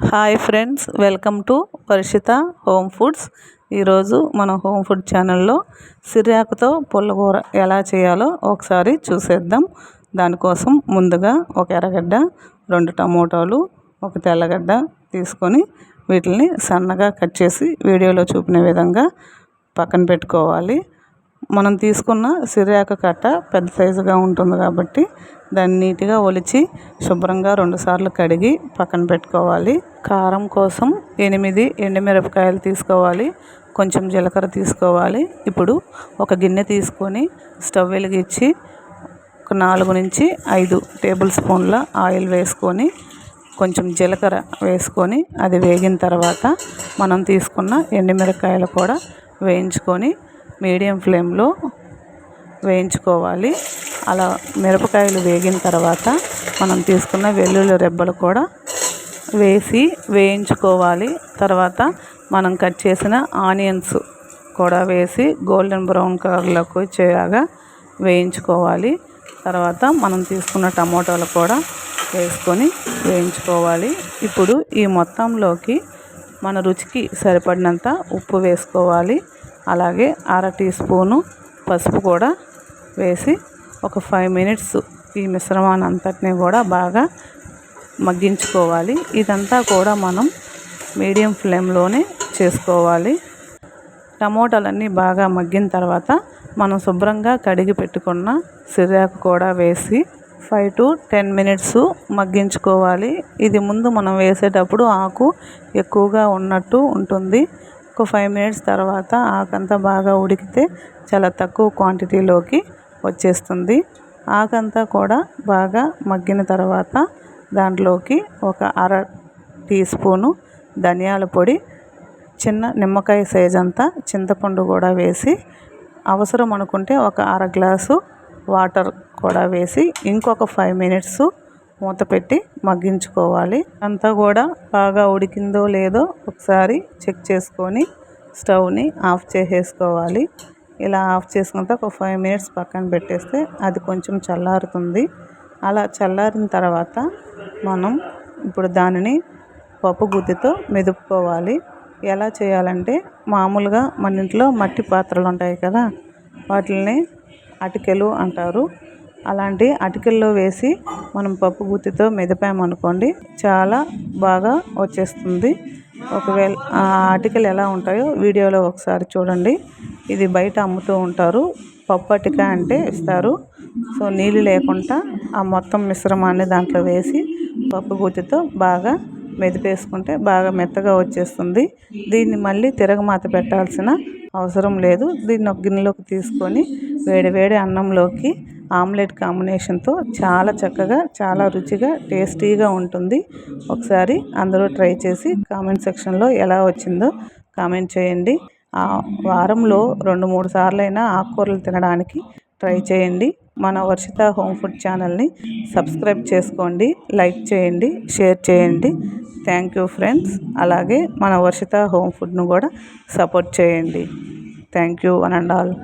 Hi friends welcome to Varshitha home foods. ఈరోజు మన home food ఛానల్లో సిరియాకుతో పుల్లగూర ఎలా చేయాలో ఒకసారి చూసేద్దాం. దానికోసం ముందుగా ఒక ఎర్రగడ్డ రెండు టమోటాలు ఒక తెల్లగడ్డ తీసుకొని వీటిని సన్నగా కట్ చేసి వీడియోలో చూపిన విధంగా పక్కన పెట్టుకోవాలి. మనం తీసుకున్న సిరియాక కట్ట పెద్ద సైజుగా ఉంటుంది కాబట్టి దాన్ని నీట్గా ఒలిచి శుభ్రంగా రెండుసార్లు కడిగి పక్కన పెట్టుకోవాలి. కారం కోసం ఎనిమిది ఎండుమిరపకాయలు తీసుకోవాలి. కొంచెం జీలకర్ర తీసుకోవాలి. ఇప్పుడు ఒక గిన్నె తీసుకొని స్టవ్ వెలిగించి ఒక నాలుగు నుంచి ఐదు టేబుల్ స్పూన్ల ఆయిల్ వేసుకొని కొంచెం జీలకర్ర వేసుకొని అది వేగిన తర్వాత మనం తీసుకున్న ఎండుమిరపకాయలు కూడా వేయించుకొని మీడియం ఫ్లేమ్లో వేయించుకోవాలి. అలా మిరపకాయలు వేగిన తర్వాత మనం తీసుకున్న వెల్లుల్లి రెబ్బలు కూడా వేసి వేయించుకోవాలి. తర్వాత మనం కట్ చేసిన ఆనియన్స్ కూడా వేసి గోల్డెన్ బ్రౌన్ కలర్లోకి వచ్చేలాగా వేయించుకోవాలి. తర్వాత మనం తీసుకున్న టమోటాలు కూడా వేసుకొని వేయించుకోవాలి. ఇప్పుడు ఈ మొత్తంలోకి మన రుచికి సరిపడినంత ఉప్పు వేసుకోవాలి. అలాగే అర టీ స్పూను పసుపు కూడా వేసి ఒక ఫైవ్ మినిట్స్ ఈ మిశ్రమాన్ని అంతటిని కూడా బాగా మగ్గించుకోవాలి. ఇదంతా కూడా మనం మీడియం ఫ్లేమ్లోనే చేసుకోవాలి. టమోటాలన్నీ బాగా మగ్గిన తర్వాత మనం శుభ్రంగా కడిగి పెట్టుకున్న సిర్యాకు కూడా వేసి ఫైవ్ టు టెన్ మినిట్స్ మగ్గించుకోవాలి. ఇది ముందు మనం వేసేటప్పుడు ఆకు ఎక్కువగా ఉన్నట్టు ఉంటుంది. ఒక ఫైవ్ మినిట్స్ తర్వాత ఆకంతా బాగా ఉడికితే చాలా తక్కువ క్వాంటిటీలోకి వచ్చేస్తుంది. ఆకంతా కూడా బాగా మగ్గిన తర్వాత దాంట్లోకి ఒక అర టీ స్పూను ధనియాల పొడి చిన్న నిమ్మకాయ సైజ్ అంతా చింతపండు కూడా వేసి అవసరం అనుకుంటే ఒక అర గ్లాసు వాటర్ కూడా వేసి ఇంకొక ఫైవ్ మినిట్స్ మూత పెట్టి మగ్గించుకోవాలి. అంతా కూడా బాగా ఉడికిందో లేదో ఒకసారి చెక్ చేసుకొని స్టవ్ని ఆఫ్ చేసేసుకోవాలి. ఇలా ఆఫ్ చేసుకుంటే ఒక ఫైవ్ మినిట్స్ పక్కన పెట్టేస్తే అది కొంచెం చల్లారుతుంది. అలా చల్లారిన తర్వాత మనం ఇప్పుడు దానిని పప్పు గుత్తితో మెదుపుకోవాలి. ఎలా చేయాలంటే మామూలుగా మన ఇంట్లో మట్టి పాత్రలు ఉంటాయి కదా వాటిని అటికెలు అంటారు. అలాంటి అటికల్లో వేసి మనం పప్పు గుత్తితో మెదిపామనుకోండి చాలా బాగా వచ్చేస్తుంది. ఒకవేళ ఆ అటికలు ఎలా ఉంటాయో వీడియోలో ఒకసారి చూడండి. ఇది బయట అమ్ముతూ ఉంటారు. పప్పు అటిక అంటే ఇస్తారు. సో నీళ్ళు లేకుండా ఆ మొత్తం మిశ్రమాన్ని దాంట్లో వేసి పప్పు గుత్తితో బాగా మెదిపేసుకుంటే బాగా మెత్తగా వచ్చేస్తుంది. దీన్ని మళ్ళీ తిరగమాత పెట్టాల్సిన అవసరం లేదు. దీన్ని ఒక గిన్నెలోకి తీసుకొని వేడి వేడి అన్నంలోకి ఆమ్లెట్ కాంబినేషన్తో చాలా చక్కగా చాలా రుచిగా టేస్టీగా ఉంటుంది. ఒకసారి అందరూ ట్రై చేసి కామెంట్ సెక్షన్లో ఎలా వచ్చిందో కామెంట్ చేయండి. వారంలో రెండు మూడు సార్లైనా ఆకుకూరలు తినడానికి ట్రై చేయండి. మన వర్షిత హోమ్ ఫుడ్ ఛానల్ని సబ్స్క్రైబ్ చేసుకోండి లైక్ చేయండి షేర్ చేయండి. Thank you friends. అలాగే మన వర్షిత హోమ్ ఫుడ్ను కూడా సపోర్ట్ చేయండి. Thank you one and all.